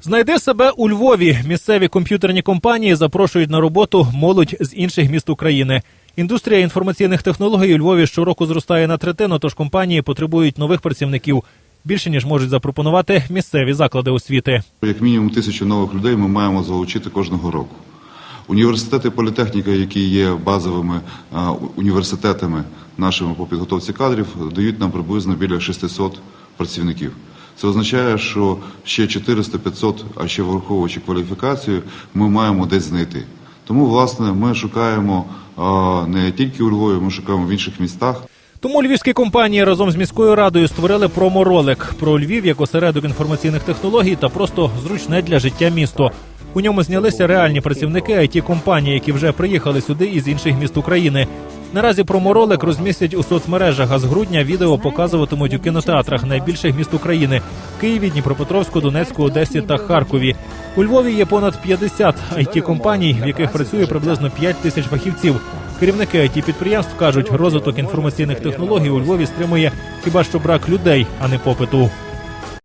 Знайди себе у Львові. Місцеві комп'ютерні компанії запрошують на роботу молодь з інших міст України. Індустрія інформаційних технологій у Львові щороку зростає на третину, тож компанії потребують нових працівників більше ніж можуть запропонувати місцеві заклади освіти. Як мінімум тисячу нових людей ми маємо залучити кожного року. Університети політехніка, які є базовими а, університетами нашими по підготовці кадрів, дають нам приблизно біля 600 працівників. Це означає, що ще 400-500, а ще враховуючи кваліфікацію, ми маємо десь знайти. Тому, власне, ми шукаємо не тільки у Львові, ми шукаємо в інших містах. Тому львівські компанії разом з міською радою створили проморолик про Львів як осередок інформаційних технологій та просто зручне для життя місто. У ньому знялися реальні працівники it компаній, які вже приїхали сюди із інших міст України. Наразі проморолик розмістять у соцмережах, а з грудня відео показуватимуть у кінотеатрах найбільших міст України Києві, Дніпропетровську, Донецьку, Одесі та Харкові. У Львові є понад 50 it компаній, в яких працює приблизно 5 тисяч фахівців. Керівники it підприємств кажуть, розвиток інформаційних технологій у Львові стримує хіба що брак людей, а не попиту.